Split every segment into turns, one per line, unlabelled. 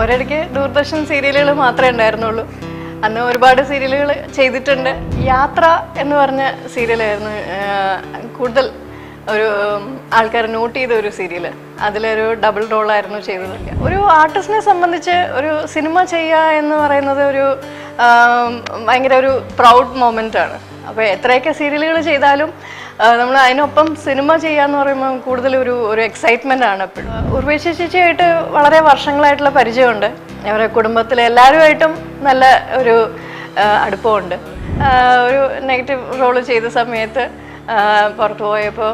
ഒരിടയ്ക്ക് ദൂരദർശൻ സീരിയലുകൾ മാത്രമേ ഉണ്ടായിരുന്നുള്ളൂ. അന്ന് ഒരുപാട് സീരിയലുകൾ ചെയ്തിട്ടുണ്ട്. യാത്ര എന്ന് പറഞ്ഞ സീരിയലായിരുന്നു കൂടുതൽ ഒരു ആൾക്കാർ നോട്ട് ചെയ്ത ഒരു സീരിയൽ അതിലൊരു ഡബിൾ റോളായിരുന്നു ചെയ്തത്. ഒരു ആർട്ടിസ്റ്റിനെ സംബന്ധിച്ച് ഒരു സിനിമ ചെയ്യുക എന്ന് പറയുന്നത് ഒരു ഭയങ്കര ഒരു പ്രൗഡ് മൊമെന്റ് ആണ് അപ്പോൾ എത്രയൊക്കെ സീരിയലുകൾ ചെയ്താലും നമ്മൾ അതിനൊപ്പം സിനിമ ചെയ്യാന്ന് പറയുമ്പോൾ കൂടുതൽ ഒരു ഒരു എക്സൈറ്റ്മെന്റ് ആണ് എപ്പോഴും. ഉർവേശ ചേച്ചിയായിട്ട് വളരെ വർഷങ്ങളായിട്ടുള്ള പരിചയമുണ്ട്. അവരുടെ കുടുംബത്തിലെ എല്ലാവരുമായിട്ടും നല്ല ഒരു അടുപ്പമുണ്ട്. ഒരു നെഗറ്റീവ് റോൾ ചെയ്ത സമയത്ത് പുറത്തു പോയപ്പോൾ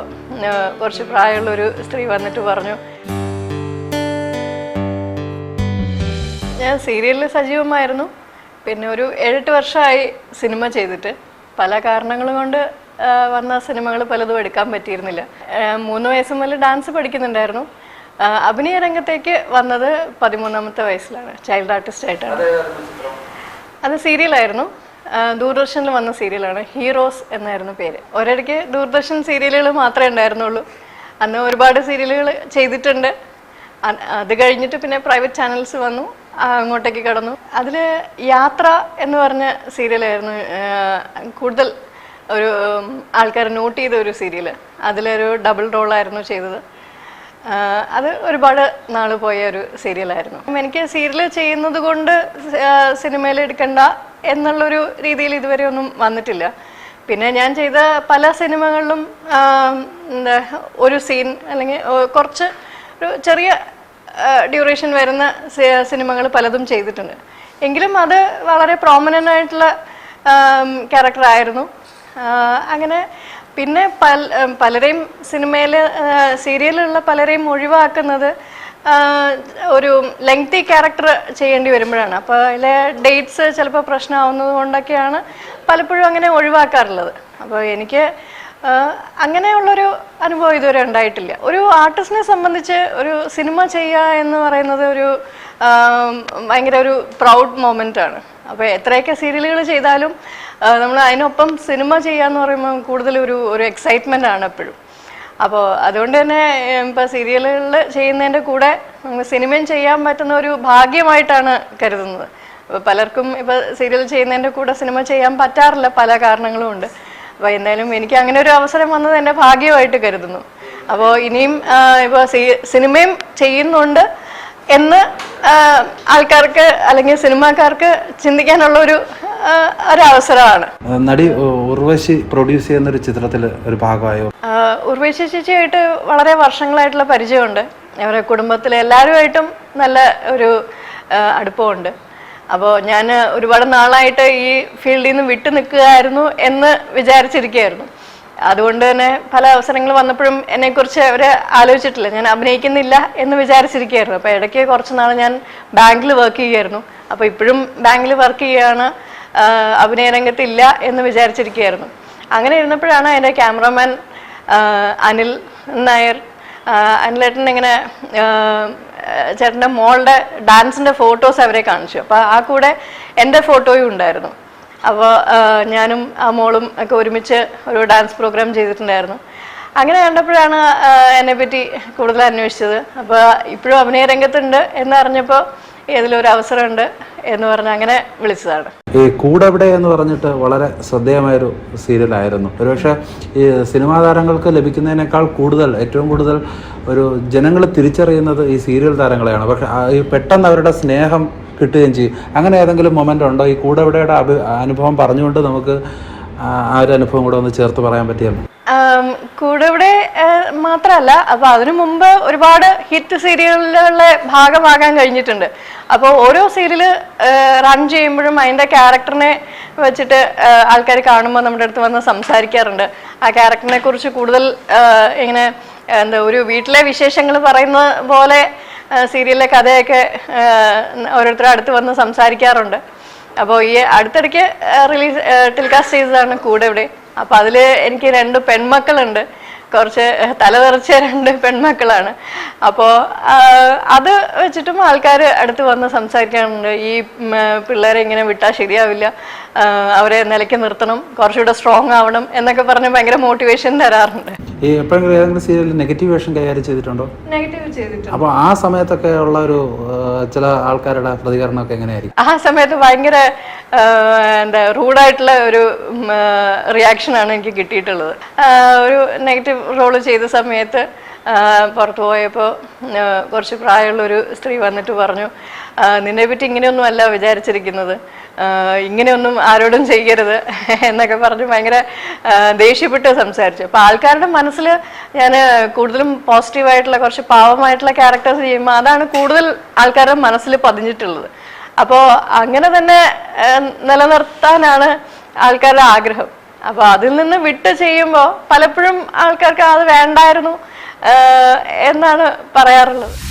കുറച്ച് പ്രായമുള്ളൊരു സ്ത്രീ വന്നിട്ട് പറഞ്ഞു ഞാൻ സീരിയലിൽ സജീവമായിരുന്നു. പിന്നെ ഒരു ഏഴെട്ട് വർഷമായി സിനിമ ചെയ്തിട്ട്. പല കാരണങ്ങൾ കൊണ്ട് വന്ന സിനിമകൾ പലതും എടുക്കാൻ പറ്റിയിരുന്നില്ല. മൂന്ന് വയസ്സ് മുതൽ ഡാൻസ് പഠിക്കുന്നുണ്ടായിരുന്നു. അഭിനയ രംഗത്തേക്ക് വന്നത് പതിമൂന്നാമത്തെ വയസ്സിലാണ് ചൈൽഡ് ആർട്ടിസ്റ്റ് ആയിട്ടാണ്. അത് സീരിയലായിരുന്നു. ദൂരദർശനിൽ വന്ന സീരിയലാണ് ഹീറോസ് എന്നായിരുന്നു പേര്. ഒരിടയ്ക്ക് ദൂരദർശൻ സീരിയലുകൾ മാത്രമേ ഉണ്ടായിരുന്നുള്ളൂ. അന്ന് ഒരുപാട് സീരിയലുകൾ ചെയ്തിട്ടുണ്ട്. അത് കഴിഞ്ഞിട്ട് പിന്നെ പ്രൈവറ്റ് ചാനൽസ് വന്നു അങ്ങോട്ടേക്ക് കടന്നു. അതിൽ യാത്ര എന്ന് പറഞ്ഞ സീരിയലായിരുന്നു കൂടുതൽ ഒരു ആൾക്കാർ നോട്ട് ചെയ്ത ഒരു സീരിയൽ അതിലൊരു ഡബിൾ റോളായിരുന്നു ചെയ്തത്. അത് ഒരുപാട് നാൾ പോയ ഒരു സീരിയലായിരുന്നു എനിക്ക് സീരിയൽ ചെയ്യുന്നത് കൊണ്ട് സിനിമയിൽ എടുക്കണ്ട എന്നുള്ളൊരു രീതിയിൽ ഇതുവരെ ഒന്നും വന്നിട്ടില്ല. പിന്നെ ഞാൻ ചെയ്ത പല സിനിമകളിലും എന്താ ഒരു സീൻ അല്ലെങ്കിൽ കുറച്ച് ഒരു ചെറിയ ഡ്യൂറേഷൻ വരുന്ന സിനിമകൾ പലതും ചെയ്തിട്ടുണ്ട്. എങ്കിലും അത് വളരെ പ്രോമിനന്റ് ആയിട്ടുള്ള ക്യാരക്ടറായിരുന്നു അങ്ങനെ പിന്നെ പല പലരെയും സിനിമയിൽ സീരിയലിലുള്ള പലരെയും ഒഴിവാക്കുന്നത് ഒരു ലെങ്തി ക്യാരക്ടർ ചെയ്യേണ്ടി വരുമ്പോഴാണ്. അപ്പോൾ അതിലെ ഡേറ്റ്സ് ചിലപ്പോൾ പ്രശ്നമാവുന്നത് കൊണ്ടൊക്കെയാണ് പലപ്പോഴും അങ്ങനെ ഒഴിവാക്കാറുള്ളത്. അപ്പോൾ എനിക്ക് അങ്ങനെയുള്ളൊരു അനുഭവം ഇതുവരെ ഉണ്ടായിട്ടില്ല. ഒരു ആർട്ടിസ്റ്റിനെ സംബന്ധിച്ച് ഒരു സിനിമ ചെയ്യുക എന്ന് പറയുന്നത് ഒരു ഭയങ്കര ഒരു പ്രൗഡ് മൊമെന്റ് ആണ്. അപ്പോൾ എത്രയൊക്കെ സീരിയലുകൾ ചെയ്താലും നമ്മൾ അതിനൊപ്പം സിനിമ ചെയ്യാന്ന് പറയുമ്പോൾ കൂടുതൽ ഒരു ഒരു എക്സൈറ്റ്മെന്റ് ആണ് എപ്പോഴും. അപ്പോൾ അതുകൊണ്ട് തന്നെ ഇപ്പോൾ സീരിയലുകളിൽ ചെയ്യുന്നതിന്റെ കൂടെ സിനിമയും ചെയ്യാൻ പറ്റുന്ന ഒരു ഭാഗ്യമായിട്ടാണ് കരുതുന്നത്. അപ്പോൾ പലർക്കും ഇപ്പോൾ സീരിയൽ ചെയ്യുന്നതിന്റെ കൂടെ സിനിമ ചെയ്യാൻ പറ്റാറില്ല പല കാരണങ്ങളും ഉണ്ട്. അപ്പോൾ എന്തായാലും എനിക്ക് അങ്ങനെ ഒരു അവസരം വന്നത് എന്റെ ഭാഗ്യമായിട്ട് കരുതുന്നു. അപ്പോൾ ഇനിയും ഇപ്പോൾ സിനിമയും ചെയ്യുന്നുണ്ട്. എന്ന് ആൾക്കാർക്ക് അല്ലെങ്കിൽ സിനിമാക്കാർക്ക് ചിന്തിക്കാനുള്ള ഒരു
ഒരവസരമാണ്. നടി ഉർവശി പ്രൊഡ്യൂസ് ചെയ്യുന്ന ഒരു ചിത്രത്തിൽ ഒരു ഭാഗമായോ?
ഉർവശി ചേച്ചിയായിട്ട് വളരെ വർഷങ്ങളായിട്ടുള്ള പരിചയമുണ്ട്. അവരുടെ കുടുംബത്തിലെ എല്ലാവരുമായിട്ടും നല്ല ഒരു അടുപ്പമുണ്ട്. അപ്പോൾ ഞാൻ ഒരുപാട് നാളായിട്ട് ഈ ഫീൽഡിൽ നിന്ന് വിട്ടു നിൽക്കുകയായിരുന്നു എന്ന് വിചാരിച്ചിരിക്കുകയായിരുന്നു. അതുകൊണ്ട് തന്നെ പല അവസരങ്ങൾ വന്നപ്പോഴും എന്നെക്കുറിച്ച് അവർ ആലോചിച്ചിട്ടില്ല. ഞാൻ അഭിനയിക്കുന്നില്ല എന്ന് വിചാരിച്ചിരിക്കുകയായിരുന്നു. അപ്പോൾ ഇടയ്ക്ക് കുറച്ച് നാൾ ഞാൻ ബാങ്കിൽ വർക്ക് ചെയ്യുമായിരുന്നു അപ്പോൾ ഇപ്പോഴും ബാങ്കിൽ വർക്ക് ചെയ്യുകയാണ്. അഭിനയ രംഗത്തില്ല എന്ന് വിചാരിച്ചിരിക്കുകയായിരുന്നു. അങ്ങനെ ഇരുന്നപ്പോഴാണ് എന്റെ ക്യാമറമാൻ അനിൽ നായർ അനിലേട്ടൻ ഇങ്ങനെ ചേട്ടന്റെ മോളുടെ ഡാൻസിന്റെ ഫോട്ടോസ് അവരെ കാണിച്ചു. അപ്പോൾ ആ കൂടെ എന്റെ ഫോട്ടോയും ഉണ്ടായിരുന്നു. അപ്പോൾ ഞാനും ആ മോളും ഒക്കെ ഒരുമിച്ച് ഒരു ഡാൻസ് പ്രോഗ്രാം ചെയ്തിട്ടുണ്ടായിരുന്നു. അങ്ങനെ കണ്ടപ്പോഴാണ് എന്നെ പറ്റി കൂടുതൽ അന്വേഷിച്ചത്. അപ്പോൾ ഇപ്പോഴും അഭിനയ രംഗത്തുണ്ട് എന്നറിഞ്ഞപ്പോൾ ഏതിലൊരു അവസരമുണ്ട് എന്ന് പറഞ്ഞ് അങ്ങനെ വിളിച്ചതാണ്.
ഈ കൂടെവിടെ എന്ന് പറഞ്ഞിട്ട് വളരെ ശ്രദ്ധേയമായൊരു സീരിയലായിരുന്നു. ഒരുപക്ഷെ ഈ സിനിമാ താരങ്ങൾക്ക് ലഭിക്കുന്നതിനേക്കാൾ കൂടുതൽ ഏറ്റവും കൂടുതൽ ഒരു ജനങ്ങൾ തിരിച്ചറിയുന്നത് ഈ സീരിയൽ താരങ്ങളെയാണ്. പക്ഷെ ഈ പെട്ടെന്ന് അവരുടെ സ്നേഹം കിട്ടുകയും ചെയ്യും. അങ്ങനെ ഏതെങ്കിലും മൊമെന്റ് ഉണ്ടോ? ഈ കൂടെവിടെയുടെ അഭി അനുഭവം പറഞ്ഞുകൊണ്ട് നമുക്ക് ആ ഒരു അനുഭവം കൂടെ ഒന്ന് ചേർത്ത് പറയാൻ പറ്റിയല്ലോ
ആം, കൂടെ ഇവിടെ മാത്രമല്ല അപ്പൊ അതിനു മുമ്പ് ഒരുപാട് ഹിറ്റ് സീരിയലുകളിലെ ഭാഗമാകാൻ കഴിഞ്ഞിട്ടുണ്ട്. അപ്പോൾ ഓരോ സീരിയൽ റൺ ചെയ്യുമ്പോഴും അതിന്റെ ക്യാരക്ടറിനെ വെച്ചിട്ട് ആൾക്കാർ കാണുമ്പോൾ നമ്മുടെ അടുത്ത് വന്ന് സംസാരിക്കാറുണ്ട്. ആ ക്യാരക്ടറിനെ കുറിച്ച് കൂടുതൽ ഇങ്ങനെ എന്താ ഒരു വീട്ടിലെ വിശേഷങ്ങൾ പറയുന്ന പോലെ സീരിയലിലെ കഥയൊക്കെ ഓരോരുത്തരും അടുത്ത് വന്ന് സംസാരിക്കാറുണ്ട്. അപ്പോൾ ഈ അടുത്തിടയ്ക്ക് റിലീസ് ടെലികാസ്റ്റ് ചെയ്തതാണ് കൂടെ ഇവിടെ. അപ്പോൾ അതിൽ എനിക്ക് രണ്ട് പെൺമക്കളുണ്ട്. കുറച്ച് തലതെറിച്ച രണ്ട് പെൺമക്കളാണ്. അപ്പോൾ അത് വെച്ചിട്ടും ആൾക്കാർ അടുത്ത് വന്ന് സംസാരിക്കാറുണ്ട്. ഈ പിള്ളേരെ ഇങ്ങനെ വിട്ടാൽ ശരിയാവില്ല. അവരെ നിലയ്ക്ക് നിർത്തണം കുറച്ചുകൂടെ സ്ട്രോങ് ആവണം എന്നൊക്കെ പറഞ്ഞ് ഭയങ്കര മോട്ടിവേഷൻ തരാറുണ്ട്.
ഈ എപ്പോഴെങ്കിലും ഏതെങ്കിലും സീരിയലിൽ നെഗറ്റീവ് വേഷം കൈകാര്യം ചെയ്തിട്ടുണ്ടോ?
നെഗറ്റീവ് ചെയ്തിട്ടുണ്ട്.
അപ്പോൾ ആ സമയത്തൊക്കെ ഉള്ള ഒരു ചില ആൾക്കാരുടെ പ്രതികരണമൊക്കെ എങ്ങനെയായിരിക്കും?
ആ സമയത്ത് ഭയങ്കര എന്താ റൂഡായിട്ടുള്ള ഒരു റിയാക്ഷനാണ് എനിക്ക് കിട്ടിയിട്ടുള്ളത്. ഒരു നെഗറ്റീവ് റോൾ ചെയ്ത സമയത്ത് പുറത്ത് പോയപ്പോൾ കുറച്ച് പ്രായമുള്ളൊരു സ്ത്രീ വന്നിട്ട് പറഞ്ഞു നിന്നെ പറ്റി ഇങ്ങനെയൊന്നും അല്ല വിചാരിച്ചിരിക്കുന്നത് ഇങ്ങനെയൊന്നും ആരോടും ചെയ്യരുത്. എന്നൊക്കെ പറഞ്ഞ് ഭയങ്കര ദേഷ്യപ്പെട്ട് സംസാരിച്ചു. അപ്പോൾ ആൾക്കാരുടെ മനസ്സിൽ ഞാൻ കൂടുതലും പോസിറ്റീവായിട്ടുള്ള കുറച്ച് പാവമായിട്ടുള്ള ക്യാരക്ടേഴ്സ് ചെയ്യുമ്പോൾ അതാണ് കൂടുതൽ ആൾക്കാരുടെ മനസ്സിൽ പതിഞ്ഞിട്ടുള്ളത്. അപ്പോൾ അങ്ങനെ തന്നെ നിലനിർത്താനാണ് ആൾക്കാരുടെ ആഗ്രഹം. അപ്പോൾ അതിൽ നിന്ന് വിട്ട് ചെയ്യുമ്പോൾ പലപ്പോഴും ആൾക്കാർക്ക് അത് വേണ്ടായിരുന്നു. എന്നാണ് പറയാറുള്ളത്?